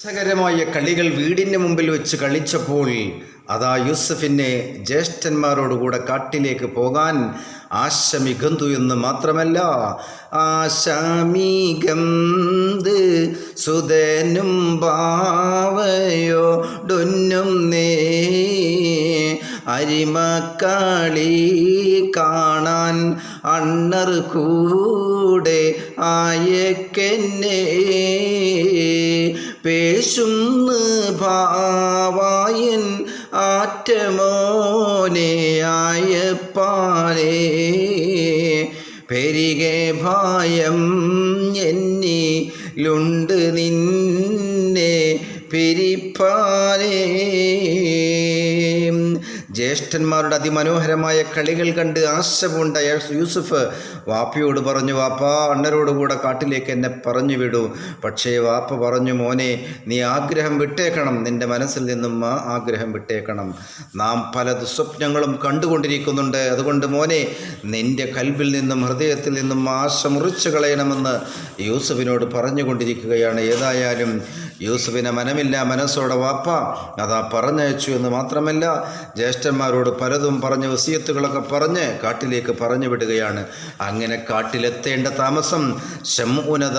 രസകരമായ കളികൾ വീടിന്റെ മുമ്പിൽ വെച്ച് കളിച്ചപ്പോൾ അതാ യൂസഫിനെ ജ്യേഷ്ഠന്മാരോടുകൂടെ കാട്ടിലേക്ക് പോകാൻ ആശമികന്തു എന്ന് മാത്രമല്ല ആശമികന്ത് സുതനും ബാവയോടൊന്നും നേ അരിമക്കളി കാണാൻ അണ്ണർ കൂടെ ആയക്കെന്നെ. പേശുന്ന് ഭാവായൻ ആറ്റമോനെ ആയപ്പാലേ. പെരികെ ഭായം എന്നിലുണ്ട് ജ്യേഷ്ഠന്മാരുടെ അതിമനോഹരമായ കളികൾ കണ്ട് ആശപൂണ്ട യൂസുഫ് വാപ്പയോട് പറഞ്ഞു വാപ്പ അണ്ണരോടുകൂടെ കാട്ടിലേക്ക് എന്നെ പറഞ്ഞു വിടൂ. പക്ഷേ വാപ്പ പറഞ്ഞു മോനെ നീ ആഗ്രഹം വിട്ടേക്കണം. നിന്റെ മനസ്സിൽ നിന്നും ആ ആഗ്രഹം വിട്ടേക്കണം. നാം പല ദുസ്വപ്നങ്ങളും കണ്ടുകൊണ്ടിരിക്കുന്നുണ്ട്. അതുകൊണ്ട് മോനെ നിന്റെ കൽവിൽ നിന്നും ഹൃദയത്തിൽ നിന്നും ആശ മുറിച്ചു കളയണമെന്ന് യൂസുഫിനോട് പറഞ്ഞുകൊണ്ടിരിക്കുകയാണ്. ഏതായാലും യൂസുഫിനെ മനമില്ല മനസ്സോടെ വാപ്പ അതാ പറഞ്ഞയച്ചു എന്ന് മാത്രമല്ല ജ്യേഷ്ഠന്മാരോട് പലതും പറഞ്ഞ് വസീയത്തുകളൊക്കെ പറഞ്ഞ് കാട്ടിലേക്ക് പറഞ്ഞു വിടുകയാണ്. അങ്ങനെ കാട്ടിലെത്തേണ്ട താമസം ഷംഉനത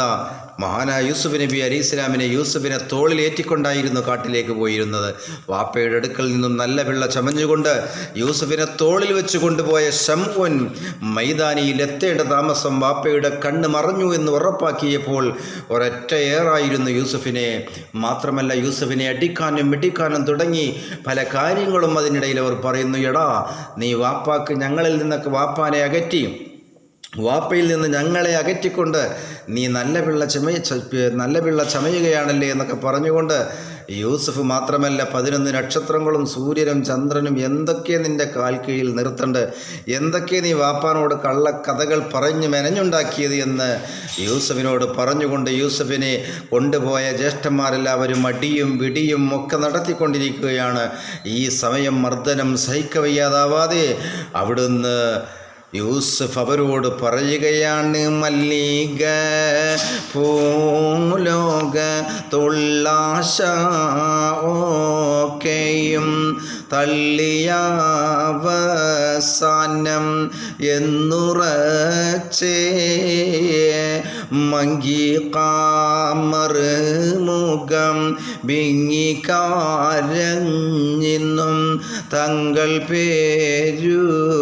മഹാനായ യൂസുഫ് നബി അലി ഇസ്ലാമിനെ യൂസുഫിനെ തോളിലേറ്റിക്കൊണ്ടായിരുന്നു കാട്ടിലേക്ക് പോയിരുന്നത്. വാപ്പയുടെ അടുക്കൽ നിന്നും നല്ല വെള്ള ചമഞ്ഞുകൊണ്ട് യൂസുഫിനെ തോളിൽ വെച്ച് കൊണ്ടുപോയ ഷംഉൻ മൈതാനിയിൽ എത്തേണ്ട താമസം വാപ്പയുടെ കണ്ണ് മറഞ്ഞു എന്ന് ഉറപ്പാക്കിയപ്പോൾ ഒരൊറ്റ ഏറായിരുന്നു യൂസുഫിനെ. മാത്രമല്ല യൂസുഫിനെ അടിക്കാനും മിടിക്കാനും തുടങ്ങി പല കാര്യങ്ങളും അതിനിടയിൽ അവർ പറയുന്നു എടാ നീ വാപ്പാക്ക് ഞങ്ങളിൽ നിന്നൊക്കെ വാപ്പാനെ അകറ്റി. വാപ്പയിൽ നിന്ന് ഞങ്ങളെ അകറ്റിക്കൊണ്ട് നീ നല്ല പിള്ള ചമയ നല്ല പിള്ള ചമയുകയാണല്ലേ എന്നൊക്കെ പറഞ്ഞുകൊണ്ട് യൂസഫ് മാത്രമല്ല പതിനൊന്ന് നക്ഷത്രങ്ങളും സൂര്യനും ചന്ദ്രനും എന്തൊക്കെ നിന്റെ കാൽ കീഴിൽ നിർത്തണ്ട്? എന്തൊക്കെ നീ വാപ്പാനോട് കള്ളക്കഥകൾ പറഞ്ഞ് മെനഞ്ഞുണ്ടാക്കിയത് എന്ന് യൂസഫിനോട് പറഞ്ഞുകൊണ്ട് യൂസഫിനെ കൊണ്ടുപോയ ജ്യേഷ്ഠന്മാരെല്ലാവരും അടിയും വിടിയും ഒക്കെ നടത്തിക്കൊണ്ടിരിക്കുകയാണ്. ഈ സമയം മർദ്ദനം സഹിക്കവയ്യാതാവാതെ അവിടുന്ന് യൂസഫ് അവരോട് പറയുകയാണ് മല്ലിക പൂലോക തുള്ളാശ ഓക്കെയും തള്ളിയാവസാനം എന്നുറച്ചേ മങ്കി കാമർ മുഖം വിങ്ങിക്കാരഞ്ഞിന്നും തങ്ങൾ പേരുത്ത്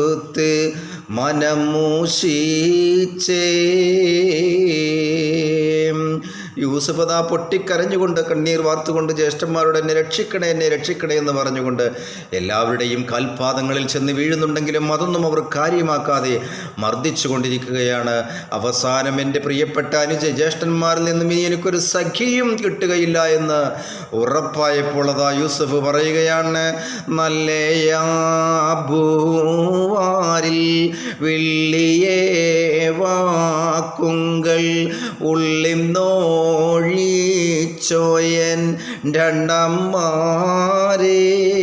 മനമൂശിച്ചേ യൂസഫ് അതാ പൊട്ടിക്കരഞ്ഞുകൊണ്ട് കണ്ണീർ വാർത്തുകൊണ്ട് ജ്യേഷ്ഠന്മാരോട് എന്നെ രക്ഷിക്കണേ എന്നെ രക്ഷിക്കണേ എന്ന് പറഞ്ഞുകൊണ്ട് എല്ലാവരുടെയും കാൽപാദങ്ങളിൽ ചെന്ന് വീഴുന്നുണ്ടെങ്കിലും അതൊന്നും അവർ കാര്യമാക്കാതെ മർദ്ദിച്ചു കൊണ്ടിരിക്കുകയാണ് അവസാനം എന്റെ പ്രിയപ്പെട്ട അനുജ ജ്യേഷ്ഠന്മാരിൽ നിന്നും ഇനി എനിക്കൊരു സഖിയും കിട്ടുകയില്ല എന്ന് ഉറപ്പായപ്പോൾ അതാ യൂസഫ് പറയുകയാണ് നല്ലയാബൂവാരിൽ വെള്ളിയേ വാക്കുങ്കൾ ഉള്ളിം നോഴിച്ചോയൻ രണ്ടമ്മാരേ.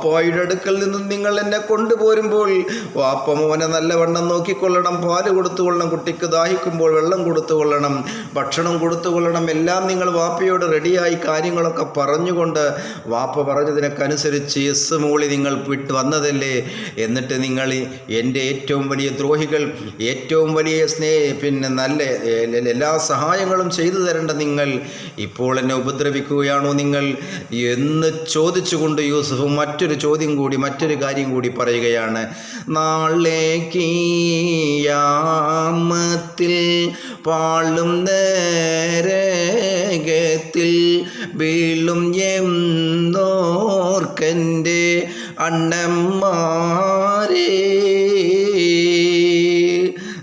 വാപ്പായുടെ അടുക്കൽ നിന്നും നിങ്ങൾ എന്നെ കൊണ്ടുപോരുമ്പോൾ വാപ്പ മോനെ നല്ലവണ്ണം നോക്കിക്കൊള്ളണം പാൽ കൊടുത്തുകൊള്ളണം കുട്ടിക്ക് ദാഹിക്കുമ്പോൾ വെള്ളം കൊടുത്തുകൊള്ളണം ഭക്ഷണം കൊടുത്തുകൊള്ളണം എല്ലാം നിങ്ങൾ വാപ്പയോട് റെഡിയായി കാര്യങ്ങളൊക്കെ പറഞ്ഞുകൊണ്ട് വാപ്പ പറഞ്ഞതിനൊക്കെ അനുസരിച്ച് എസ് മൂളി നിങ്ങൾ വിട്ട് വന്നതല്ലേ? എന്നിട്ട് നിങ്ങൾ എന്റെ ഏറ്റവും വലിയ ദ്രോഹികൾ ഏറ്റവും വലിയ സ്നേഹ പിന്നെ നല്ല എല്ലാ സഹായങ്ങളും ചെയ്തു തരേണ്ട നിങ്ങൾ ഇപ്പോൾ എന്നെ ഉപദ്രവിക്കുകയാണോ നിങ്ങൾ? എന്ന് ചോദിച്ചുകൊണ്ട് യൂസഫ് മറ്റൊരു ചോദ്യം കൂടി മറ്റൊരു കാര്യം കൂടി പറയുകയാണ്. നാളെ കീയാമത്തിൽ പാളും നേരകത്തിൽ വീളും എന്നോർക്കന്റെ അണ്ണന്മാരേ.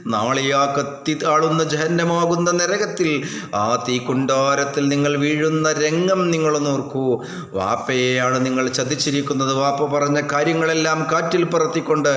നാളെ ആ കത്തി താളുന്ന ജഹന്നമാകുന്ന നരകത്തിൽ ആ തീ തീക്കുണ്ടാരത്തിൽ നിങ്ങൾ വീഴുന്ന രംഗം നിങ്ങൾ ഓർക്കൂ. വാപ്പയെയാണ് നിങ്ങൾ ചതിച്ചിരിക്കുന്നത്. വാപ്പ പറഞ്ഞ കാര്യങ്ങളെല്ലാം കാറ്റിൽ പറത്തിക്കൊണ്ട്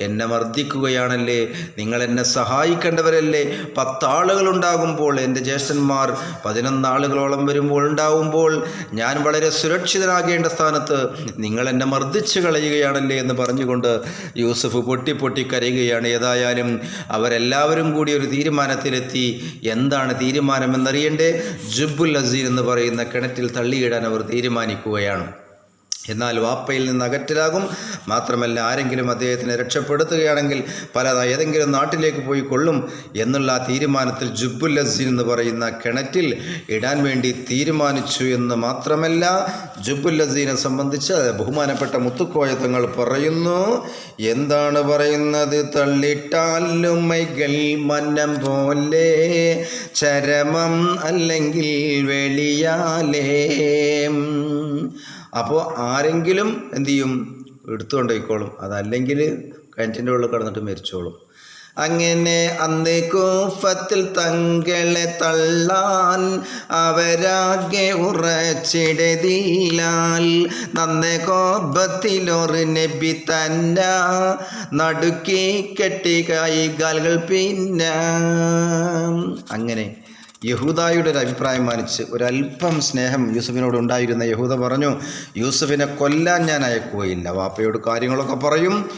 എന്നെ മർദ്ദിക്കുകയാണല്ലേ? നിങ്ങൾ എന്നെ സഹായിക്കേണ്ടവരല്ലേ? പത്താളുകൾ ഉണ്ടാകുമ്പോൾ എന്റെ ജ്യേഷ്ഠന്മാർ പതിനൊന്നാളുകളോളം വരുമ്പോൾ ഉണ്ടാവുമ്പോൾ ഞാൻ വളരെ സുരക്ഷിതനാകേണ്ട സ്ഥാനത്ത് നിങ്ങൾ എന്നെ മർദ്ദിച്ചു കളയുകയാണല്ലേ എന്ന് പറഞ്ഞുകൊണ്ട് യൂസഫ് പൊട്ടി പൊട്ടി കരയുകയാണ്. ഏതായാലും അവരെല്ലാവരും കൂടി ഒരു തീരുമാനത്തിലെത്തി. എന്താണ് തീരുമാനമെന്നറിയണ്ടേ? ജുബുൽ അസീർ എന്ന് പറയുന്ന കിണറ്റിൽ തള്ളിയിടാൻ അവർ തീരുമാനിക്കുകയാണ്. എന്നാൽ വാപ്പയിൽ നിന്ന് അകറ്റിലാകും. മാത്രമല്ല ആരെങ്കിലും അദ്ദേഹത്തിനെ രക്ഷപ്പെടുത്തുകയാണെങ്കിൽ പല ഏതെങ്കിലും നാട്ടിലേക്ക് പോയി കൊള്ളും എന്നുള്ള തീരുമാനത്തിൽ ജുബുൽ അസീൻ എന്ന് പറയുന്ന കിണറ്റിൽ ഇടാൻ വേണ്ടി തീരുമാനിച്ചു എന്ന് മാത്രമല്ല ജുബുൽ അസീനെ സംബന്ധിച്ച് ബഹുമാനപ്പെട്ട മുത്തുക്കോയ തങ്ങൾ പറയുന്നു എന്താണ് പറയുന്നത്? തള്ളിട്ടാലുമൈകൾ മന്നം പോലെ ചരമം അല്ലെങ്കിൽ വെളിയാലേ. അപ്പോൾ ആരെങ്കിലും എന്തു ചെയ്യും എടുത്തു കൊണ്ടുപോയിക്കോളും അതല്ലെങ്കിൽ കിണറ്റിന്റെ ഉള്ളിൽ കിടന്നിട്ട് മരിച്ചോളും. അങ്ങനെ അന്ന് കൂഫത്തിൽ തങ്ങളെ തള്ളാൻ അവരാകെ ഉറച്ചിടതിലാൽ നന്നെ കോപത്തിലൊരു നബി തന്ന നടുക്കി കെട്ടി കൈകാലുകൾ പിന്നെ. അങ്ങനെ യഹൂദായുടെ ഒരു അഭിപ്രായം മാനിച്ച് ഒരല്പം സ്നേഹം യൂസഫിനോട് ഉണ്ടായിരുന്ന യഹൂദ പറഞ്ഞു യൂസഫിനെ കൊല്ലാൻ ഞാൻ അയക്കുകയില്ല. വാപ്പയോട് കാര്യങ്ങളൊക്കെ പറയും.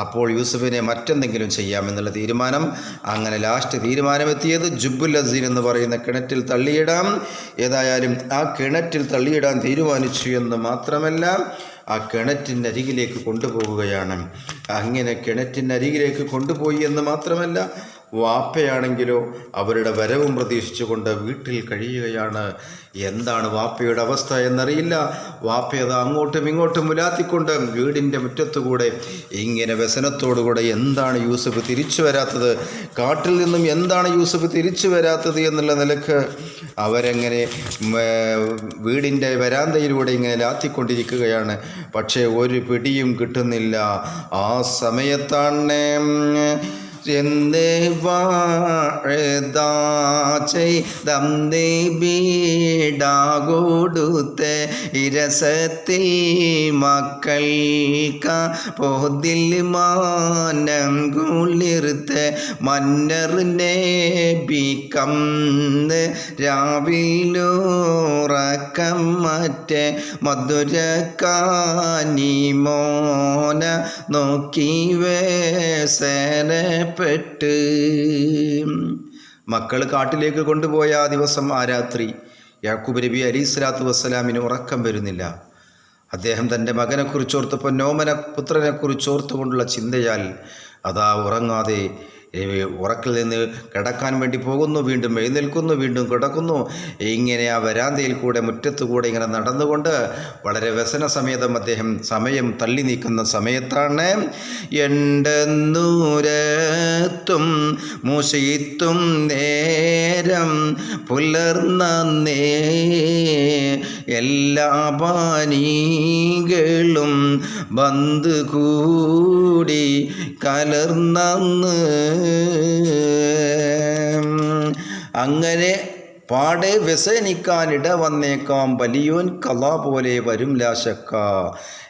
അപ്പോൾ യൂസഫിനെ മറ്റെന്തെങ്കിലും ചെയ്യാമെന്നുള്ള തീരുമാനം. അങ്ങനെ ലാസ്റ്റ് തീരുമാനമെത്തിയത് ജുബുൽ അസീൻ എന്ന് പറയുന്ന കിണറ്റിൽ തള്ളിയിടാം. ഏതായാലും ആ കിണറ്റിൽ തള്ളിയിടാൻ തീരുമാനിച്ചു എന്ന് മാത്രമല്ല ആ കിണറ്റിന്റെ അരികിലേക്ക് കൊണ്ടുപോകുകയാണ് അങ്ങനെ കിണറ്റിന്റെ അരികിലേക്ക് കൊണ്ടുപോയി എന്ന് മാത്രമല്ല വാപ്പയാണെങ്കിലോ അവരുടെ വരവും പ്രതീക്ഷിച്ചുകൊണ്ട് വീട്ടിൽ കഴിയുകയാണ്. എന്താണ് വാപ്പയുടെ അവസ്ഥ എന്നറിയില്ല. വാപ്പയത് അങ്ങോട്ടും ഇങ്ങോട്ടും മുലാത്തിക്കൊണ്ട് വീടിന്റെ മുറ്റത്തുകൂടെ ഇങ്ങനെ വ്യസനത്തോടുകൂടെ എന്താണ് യൂസഫ് തിരിച്ചു വരാത്തത്? കാട്ടിൽ നിന്നും എന്താണ് യൂസഫ് തിരിച്ചു വരാത്തത് എന്നുള്ള നിലയ്ക്ക് അവരെങ്ങനെ വീടിന്റെ വരാന്തയിലൂടെ ഇങ്ങനെ ലാത്തിക്കൊണ്ടിരിക്കുകയാണ്. പക്ഷേ ഒരു പിടിയും കിട്ടുന്നില്ല. ആ സമയത്താണ് എന്ത് വാഴ്താച്ചെയ്തേ ബീടാകൊടുത്ത് ഇരസത്തിൽ മക്കൾക്ക പോതിൽ മാനം കുളിർത്ത മന്നറിനെ ബിക്കം രാവിലൂറക്കം മറ്റേ മധുരക്കാനി മോന നോക്കി വേസനപ്പെട്ട് മക്കൾ കാട്ടിലേക്ക് കൊണ്ടുപോയ ആ ദിവസം ആ രാത്രി യാക്കൂബ് നബി അലി സ്വലാത്തു വസ്സലാമിന് ഉറക്കം വരുന്നില്ല. അദ്ദേഹം തന്റെ മകനെക്കുറിച്ചോർത്തപ്പോൾ നോമന പുത്രനെക്കുറിച്ചോർത്തുകൊണ്ടുള്ള ചിന്തയാൽ അതാ ഉറങ്ങാതെ ഉറക്കിൽ നിന്ന് കിടക്കാൻ വേണ്ടി പോകുന്നു വീണ്ടും എഴുന്നേൽക്കുന്നു വീണ്ടും കിടക്കുന്നു. ഇങ്ങനെ ആ വരാന്തയിൽ കൂടെ മുറ്റത്തു കൂടെ ഇങ്ങനെ നടന്നുകൊണ്ട് വളരെ വ്യസന സമേതം അദ്ദേഹം സമയം തള്ളി നീക്കുന്ന സമയത്താണ് എന്റെ നൂരത്തും നേരം പുലർന്നേ എല്ലാ പാനീകളും ബന്ദ് കൂടി കലർന്നന്ന്. അങ്ങനെ പാടെ വ്യസനിക്കാനിട വന്നേക്കാം വലിയോൻ കഥ പോലെ വരും ലാശക്ക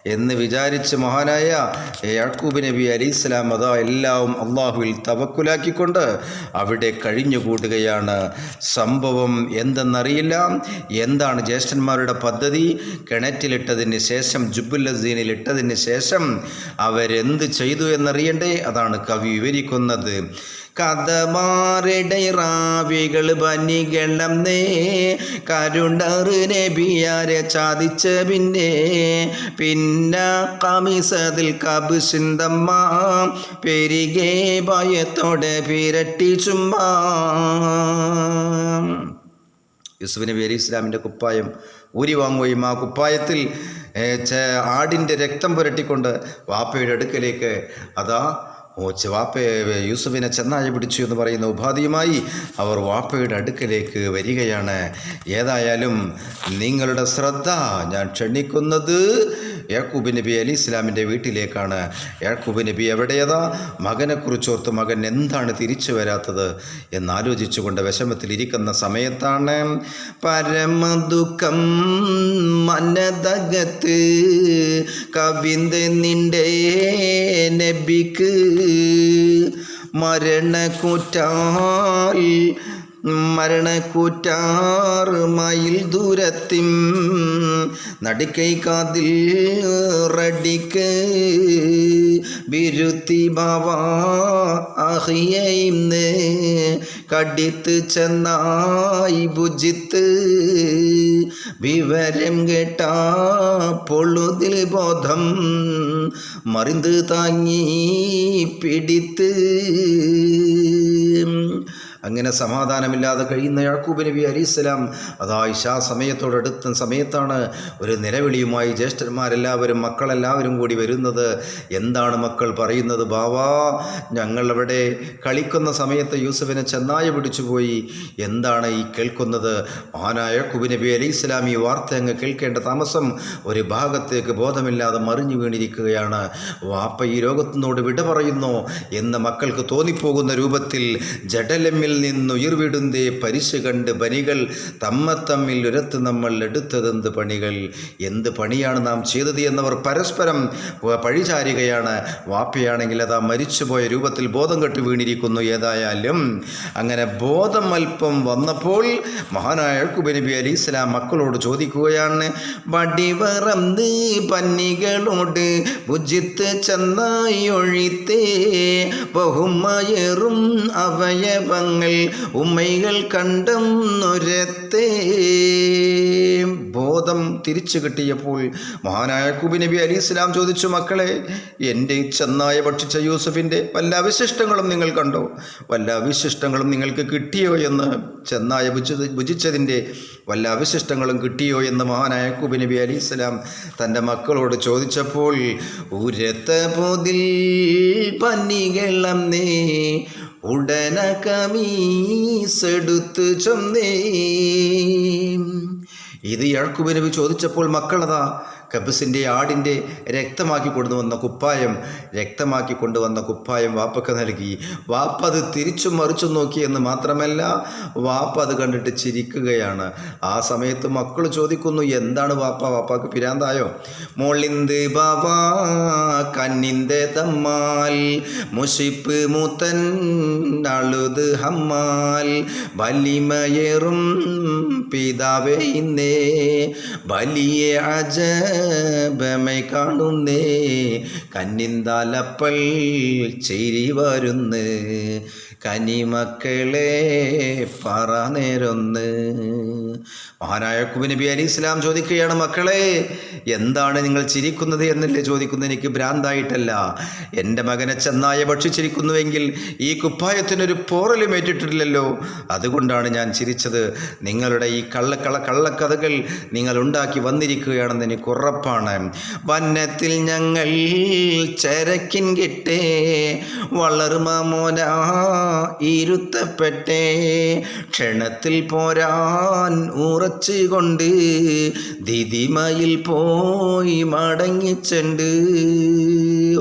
എന്ന് വിചാരിച്ച് മഹാനായ യാക്കൂബ് നബി അലി ഇസ്ലാം അതാ എല്ലാം അള്ളാഹുവിൽ തവക്കുലാക്കിക്കൊണ്ട് അവിടെ കഴിഞ്ഞുകൂടുകയാണ്. സംഭവം എന്തെന്നറിയില്ല. എന്താണ് ജ്യേഷ്ഠന്മാരുടെ പദ്ധതി? കിണറ്റിലിട്ടതിന് ശേഷം ഇട്ടതിന് ശേഷം അവരെന്ത് ചെയ്തു എന്നറിയണ്ടേ? അതാണ് കവി വിവരിക്കുന്നത്. കഥമാറിടറാവികൾ ബനികളം നേ. കരുണ്ടറ് നബിയാരെ ചാദിച്ച പിന്നെ. പിന്നെ കമിസതിൽ കബുസിന്തമ്മ പെരികെ ഭയത്തോടെ പിരട്ടി ചുമ്മാ. യൂസുഫ് നബി അലി ഇസ്ലാമിന്റെ കുപ്പായം ഊരി വാങ്ങുകയും ആ കുപ്പായത്തിൽ ആടിന്റെ രക്തം പുരട്ടിക്കൊണ്ട് വാപ്പയുടെ അടുക്കലേക്ക് അതാ ഓ ചെ- വാപ്പയെ യൂസുഫിനെ ചെന്നായ പിടിച്ചു എന്ന് പറയുന്ന ഉപാധിയുമായി അവർ വാപ്പയുടെ അടുക്കലേക്ക് വരികയാണ്. ഏതായാലും നിങ്ങളുടെ ശ്രദ്ധ ഞാൻ ക്ഷണിക്കുന്നത് യാക്കൂബ് നബി അലി ഇസ്ലാമിന്റെ വീട്ടിലേക്കാണ്. യാക്കൂബ് നബി എവിടെയതാ? മകനെക്കുറിച്ചോർത്ത് മകൻ എന്താണ് തിരിച്ചു വരാത്തത്? എന്നാലോചിച്ചുകൊണ്ട് വിഷമത്തിലിരിക്കുന്ന സമയത്താണ് പരമദുഃഖം മനതകത്ത് കവിന്ദ നിന്റെ നബിക്ക് മരണക്കൂറ്റാൽ മരണക്കൂറ്റാറ് മയിൽ ദൂരത്തിം നടുക്കൈ കാതിൽ റടിക്ക് ബിരുത്തി ബാവ അഹിയയിന്ന് കടിത്ത് ചെന്നായി ഭുജിത്ത് വിവരം കേട്ട പൊളുതിൽ ബോധം മറിந்து താങ്ങി പിടിത്ത് അങ്ങനെ സമാധാനമില്ലാതെ കഴിയുന്ന യാക്കൂബ് നബി അലിസ്ലാം അതാ ഇഷാ സമയത്തോടടുത്ത സമയത്താണ് ഒരു നിലവിളിയുമായി ജ്യേഷ്ഠന്മാരെല്ലാവരും മക്കളെല്ലാവരും കൂടി വരുന്നത്. എന്താണ് മക്കൾ പറയുന്നത്? ബാവാ ഞങ്ങളവിടെ കളിക്കുന്ന സമയത്ത് യൂസഫിനെ ചെന്നായ പിടിച്ചുപോയി. എന്താണ് ഈ കേൾക്കുന്നത്? മഹാനായ യാക്കൂബ് നബി അലി ഇസ്ലാം ഈ വാർത്ത അങ്ങ് കേൾക്കേണ്ട താമസം ഒരു ഭാഗത്തേക്ക് ബോധമില്ലാതെ മറിഞ്ഞു വീണിരിക്കുകയാണ്. വാപ്പ ഈ രോഗത്തിനോട് വിട പറയുന്നു എന്ന് മക്കൾക്ക് തോന്നിപ്പോകുന്ന രൂപത്തിൽ ജഡലമ്മിൽ നിന്നുയർവിടുന്നേ പരിശ കണ്ട് പനികൾ തമ്മ തമ്മിൽ ഉരത്ത് നമ്മൾ എടുത്തതെന്ത് പണികൾ? എന്ത് പണിയാണ് നാം ചെയ്തത് എന്നവർ പരസ്പരം പഴിചാരികയാണ്. വാപ്പയാണെങ്കിൽ അതാ മരിച്ചുപോയ രൂപത്തിൽ ബോധം കെട്ട് വീണിരിക്കുന്നു ഏതായാലും. അങ്ങനെ ബോധം അല്പം വന്നപ്പോൾ മഹാനായ കുബനബി നബി അലി ഇസ്ലാം മക്കളോട് ചോദിക്കുകയാണ് വടിവറന്ന് പന്നികളോട് ഭുജിത്ത് ചെന്നായി ഒഴിത്തേ ബഹുമയറും അവയവങ്ങൾ ഉമ്മൈകൾ കണ്ടം നുരത്തേ ബോധം തിരിച്ചു കിട്ടിയപ്പോൾ മഹാനായ കുബി നബി അലി ഇസ്ലാം ചോദിച്ചു മക്കളെ എന്റെ ചെന്നായ ഭക്ഷിച്ച യൂസഫിന്റെ വല്ല അവശിഷ്ടങ്ങളും നിങ്ങൾ കണ്ടോ? വല്ല അവശിഷ്ടങ്ങളും നിങ്ങൾക്ക് കിട്ടിയോ എന്ന് ചെന്നായ ഭുജിച്ചത് ഭുജിച്ചതിന്റെ വല്ല അവശിഷ്ടങ്ങളും കിട്ടിയോ എന്ന് മഹാനായ കുബി നബി അലി ഇസ്ലാം തന്റെ മക്കളോട് ചോദിച്ചപ്പോൾ ഉരത്ത പൊതിൽ പന്നികളം നീ ഉടന കമീസെടുത്ത് ചൊന്നേ. ഇത് യാക്കൂബ് നബി ചോദിച്ചപ്പോൾ മക്കളതാ കബസിന്റെ ആടിന്റെ രക്തമാക്കി കൊണ്ടുവന്ന കുപ്പായം രക്തമാക്കി കൊണ്ടുവന്ന കുപ്പായം വാപ്പക്ക് നൽകി. വാപ്പ അത് തിരിച്ചും മറിച്ചും നോക്കി എന്ന് മാത്രമല്ല വാപ്പ അത് കണ്ടിട്ട് ചിരിക്കുകയാണ്. ആ സമയത്ത് മക്കൾ ചോദിക്കുന്നു എന്താണ് വാപ്പ? വാപ്പാക്ക് പിരാന്തായോ? മോളിന്ത് ബാബാ കന്നിന്റെ തമ്മാൽ മുഷിപ്പ് മൂത്തൻ അളുത് ഹമ്മാൽ വലിമയേറും പിതാവേ ഇന്നേ വലിയ അജബമെ കാണുന്നേ. കന്നിന്താലപ്പൽ ചിരി വരുന്ന്. കനിമക്കളെ പറ നേരൊന്ന്. മഹാനായ കുബി നബി അലി ഇസ്ലാം ചോദിക്കുകയാണ് മക്കളെ എന്താണ് നിങ്ങൾ ചിരിക്കുന്നത് എന്നല്ലേ ചോദിക്കുന്നത്? എനിക്ക് ഭ്രാന്തായിട്ടല്ല. എന്റെ മകനെ ചെന്നായ ഭക്ഷിച്ചിരിക്കുന്നുവെങ്കിൽ ഈ കുപ്പായത്തിനൊരു പോറലും ഏറ്റിട്ടില്ലല്ലോ. അതുകൊണ്ടാണ് ഞാൻ ചിരിച്ചത്. നിങ്ങളുടെ ഈ കള്ളക്കള കള്ളക്കഥകൾ നിങ്ങൾ ഉണ്ടാക്കി വന്നിരിക്കുകയാണെന്ന് എനിക്ക് ഉറപ്പാണ്. വന്നത്തിൽ ഞങ്ങൾ ചരക്കിൻ കിട്ടേ വളർമോന ഇരുത്തപ്പെട്ടേ ക്ഷണത്തിൽ പോരാൻ ഉറച്ചുകൊണ്ട് ദിദിമയിൽ പോയി മടങ്ങിച്ചുണ്ട്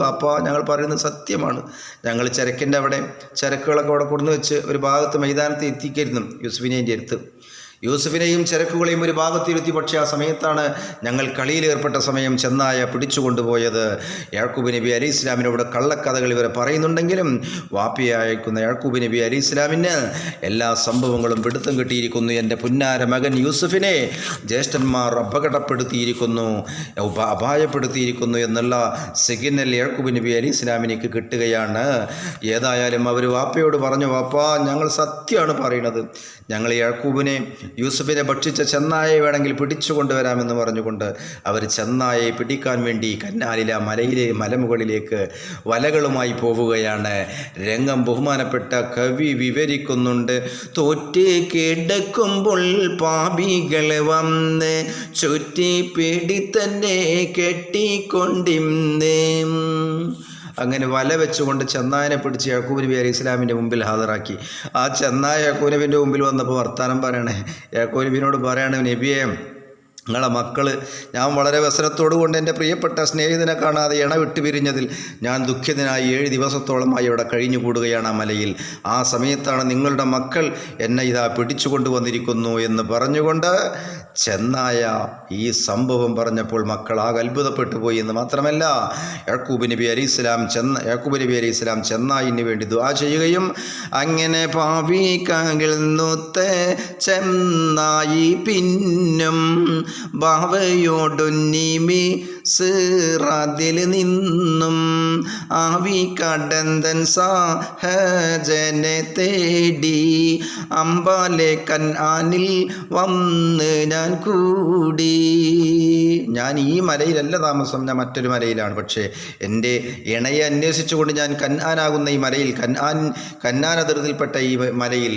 അപ്പോൾ ഞങ്ങൾ പറയുന്നത് സത്യമാണ്. ഞങ്ങൾ ചരക്കിന്റെ അവിടെ ചരക്കുകളൊക്കെ അവിടെ കൊണ്ടുവന്ന് വെച്ച് ഒരു ഭാഗത്ത് മൈതാനത്ത് എത്തിക്കായിരുന്നു യൂസുഫിനേന്റെ അടുത്ത്. യൂസുഫിനെയും ചരക്കുകളെയും ഒരു ഭാഗത്തിരുത്തി പക്ഷേ ആ സമയത്താണ് ഞങ്ങൾ കളിയിലേർപ്പെട്ട സമയം ചെന്നായ പിടിച്ചു കൊണ്ടുപോയത് യാക്കൂബ് നബി അലി ഇസ്ലാമിനോട് കള്ളക്കഥകൾ ഇവർ പറയുന്നുണ്ടെങ്കിലും വാപ്പിയയക്കുന്ന യാക്കൂബ് നബി അലി ഇസ്ലാമിന് എല്ലാ സംഭവങ്ങളും പിടുത്തം കിട്ടിയിരിക്കുന്നു. എന്റെ പുന്നാര മകൻ യൂസഫിനെ ജ്യേഷ്ഠന്മാർ അപകടപ്പെടുത്തിയിരിക്കുന്നു അപായപ്പെടുത്തിയിരിക്കുന്നു എന്നുള്ള സിഗ്നൽ യാക്കൂബ് നബി അലി ഇസ്ലാമിലേക്ക് കിട്ടുകയാണ്. ഏതായാലും അവർ വാപ്പയോട് പറഞ്ഞു വാപ്പ ഞങ്ങൾ സത്യമാണ് പറയുന്നത്. ഞങ്ങൾ യാക്കൂബിനെ യൂസുഫിനെ ഭക്ഷിച്ച ചെന്നായെ വേണമെങ്കിൽ പിടിച്ചു കൊണ്ടുവരാമെന്ന് പറഞ്ഞുകൊണ്ട് അവർ ചെന്നായെ പിടിക്കാൻ വേണ്ടി കന്നാലിലെ മലയിലെ മലമുകളിലേക്ക് വലകളുമായി പോവുകയാണ്. രംഗം ബഹുമാനപ്പെട്ട കവി വിവരിക്കുന്നുണ്ട് തോറ്റേ കിടക്കുമ്പോൾ പാപികൾ വന്ന് ചുറ്റി പിടി തന്നെ കെട്ടിക്കൊണ്ടിന്ന്. അങ്ങനെ വല വെച്ചുകൊണ്ട് ചെന്നായനെ പിടിച്ച് യാക്കൂബ് നബി അലി ഇസ്ലാമിന്റെ മുമ്പിൽ ഹാജരാക്കി. ആ ചെന്നായ യാക്കൂബ് നബിന്റെ മുമ്പിൽ വന്നപ്പോൾ വർത്താനം പറയണേ. യാക്കൂബ് നബിനോട് പറയണേ നബിയെ നിങ്ങളെ മക്കൾ ഞാൻ വളരെ വ്യസനത്തോടു കൊണ്ട് എന്റെ പ്രിയപ്പെട്ട സ്നേഹിതനെ കാണാതെ ഇണ വിട്ടു പിരിഞ്ഞതിൽ ഞാൻ ദുഃഖിതനായി ഏഴ് ദിവസത്തോളമായി ഇവിടെ കഴിഞ്ഞുകൂടുകയാണ് ആ മലയിൽ. ആ സമയത്താണ് നിങ്ങളുടെ മക്കൾ എന്നെ ഇതാ പിടിച്ചു കൊണ്ടുവന്നിരിക്കുന്നു എന്ന് പറഞ്ഞുകൊണ്ട് ചെന്നായ ഈ സംഭവം പറഞ്ഞപ്പോൾ മക്കൾ ആകെ അത്ഭുതപ്പെട്ടു പോയി എന്ന് മാത്രമല്ല യാക്കൂബ് നബി അലി ഇസ്ലാം ചെന്ന യാക്കൂബ് നബി അലി ഇസ്ലാം ചെന്നായിന് വേണ്ടി ദുവാ ചെയ്യുകയും അങ്ങനെ പാപിക്കാകിൽ നൊത്ത് ചെന്നായി പിന്നും ബാവയോടൊന്നിമി സിറാതിൽ നിന്നും ആവി കടന്തൻ സാഹജനെ തേടി അമ്പാലെ കൻആനിൽ വന്ന് ഞാൻ കൂടി. ഞാൻ ഈ മലയിലല്ല താമസം ഞാൻ മറ്റൊരു മലയിലാണ്. പക്ഷേ എന്റെ ഇണയെ അന്വേഷിച്ചുകൊണ്ട് ഞാൻ കന്നാനാകുന്ന ഈ മലയിൽ കന്നാൻ അതിർത്തിൽപ്പെട്ട ഈ മലയിൽ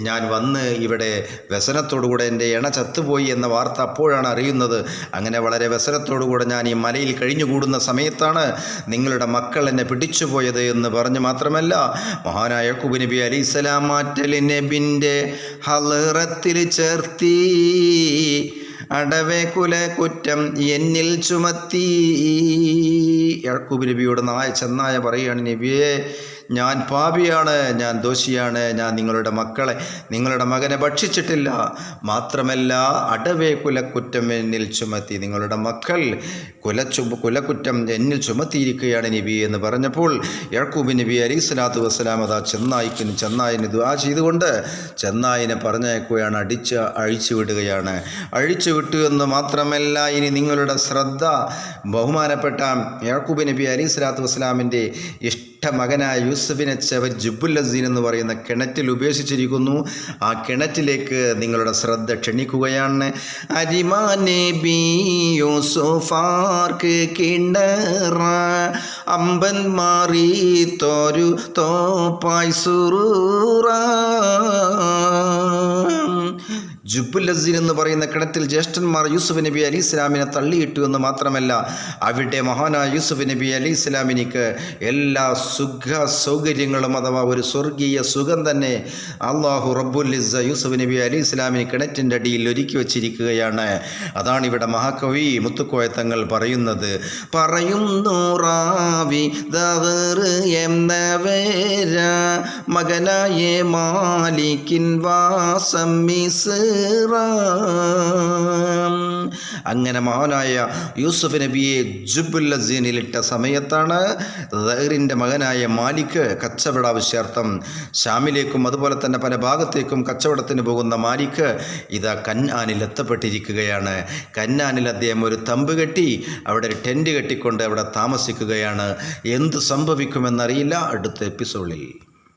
ഞാൻ വന്ന് ഇവിടെ വ്യസനത്തോടുകൂടെ എന്റെ ഇണ ചത്തുപോയി എന്ന വാർത്ത അപ്പോഴാണ് അറിയുന്നത്. അങ്ങനെ വളരെ വ്യസനത്തോടുകൂടെ ഞാൻ ഈ മലയിൽ കഴിഞ്ഞുകൂടുന്ന സമയത്താണ് നിങ്ങളുടെ മക്കൾ എന്നെ പിടിച്ചുപോയത് എന്ന് പറഞ്ഞു മാത്രമല്ല മഹാനായ കുബ് നബി അലി ഇസ്ലാം മാറ്റലി നബിന്റെ ഹലറത്തിൽ ചേർത്തി. അടവേ കുല കുറ്റം എന്നിൽ ചുമത്തി. യാക്കൂബ് നബിയോട് നായ ചെന്നായ പറയുകയാണ് നബിയെ ഞാൻ പാപിയാണ് ഞാൻ ദോഷിയാണ് ഞാൻ നിങ്ങളുടെ മക്കളെ നിങ്ങളുടെ മകനെ ഭക്ഷിച്ചിട്ടില്ല. മാത്രമല്ല അടവേ കുലക്കുറ്റം എന്നിൽ ചുമത്തി നിങ്ങളുടെ മക്കൾ കുലച്ചു കുലക്കുറ്റം എന്നിൽ ചുമത്തിയിരിക്കുകയാണ് നബി എന്ന് പറഞ്ഞപ്പോൾ യാക്കൂബ് നബി അലി സ്വലാത്തു വസ്സലാം അതാ ചെന്നായിക്കിന് ചെന്നായിന് ദുആ ചെയ്തുകൊണ്ട് ചെന്നായിനെ പറഞ്ഞയക്കുകയാണ് അടിച്ച് അഴിച്ചു വിടുകയാണ്. അഴിച്ചു വിട്ടു എന്ന് മാത്രമല്ല ഇനി നിങ്ങളുടെ ശ്രദ്ധ ബഹുമാനപ്പെട്ട യാക്കൂബ് നബി അലി സ്വലാത്തു വസ്സലാമിന്റെ ഇഷ്ട മകനായ യൂസഫിനെ ചവർ ജുബുൽ അസീൻ എന്ന് പറയുന്ന കിണറ്റിൽ ഉപേക്ഷിച്ചിരിക്കുന്നു. ആ കിണറ്റിലേക്ക് നിങ്ങളുടെ ശ്രദ്ധ ക്ഷണിക്കുകയാണ്. അരിമാനെ ബി യൂസുഫാർക്ക് കിണ്ടറ അമ്പൻ മാറി തോരു തോപ്പായ് സുറൂറ. ജുബുൽ അസീൻ എന്ന് പറയുന്ന കിണറ്റിൽ ജ്യേഷ്ഠന്മാർ യൂസുഫ് നബി അലി ഇസ്ലാമിനെ തള്ളിയിട്ടു എന്ന് മാത്രമല്ല അവിടെ മഹാനായ യൂസുഫ് നബി അലി ഇസ്ലാമിനിക്ക് എല്ലാ സുഖ സൗകര്യങ്ങളും അഥവാ ഒരു സ്വർഗീയ സുഖം തന്നെ അള്ളാഹു റബ്ബുൽ ഇസ്സ യൂസുഫ് നബി അലി ഇസ്ലാമിന് കിണറ്റിന്റെ അടിയിൽ ഒരുക്കി വച്ചിരിക്കുകയാണ്. അതാണ് ഇവിടെ മഹാകവി മുത്തുക്കോയത്തങ്ങൾ പറയുന്നത്. പറയുന്നു റാവി മകനായ മാലിക്കിൻ വാസം മിസ്റാം അങ്ങനെ മഹാനായ യൂസുഫ് നബിയെ ജുബുല്ലസീനിലിട്ട സമയത്താണ് ദഹറിന്റെ മകനായ മാലിക്ക് കച്ചവട ആവശ്യാർത്ഥം ഷാമിലേക്കും അതുപോലെ തന്നെ പല ഭാഗത്തേക്കും കച്ചവടത്തിന് പോകുന്ന മാലിക്ക് ഇതാ കന്നാനിൽ എത്തപ്പെട്ടിരിക്കുകയാണ്. കന്നാനിൽ അദ്ദേഹം ഒരു തമ്പ് കെട്ടി അവിടെ ഒരു ടെന്റ് കെട്ടിക്കൊണ്ട് അവിടെ താമസിക്കുകയാണ്. എന്ത് സംഭവിക്കുമെന്നറിയില്ല. അടുത്ത എപ്പിസോഡിൽ.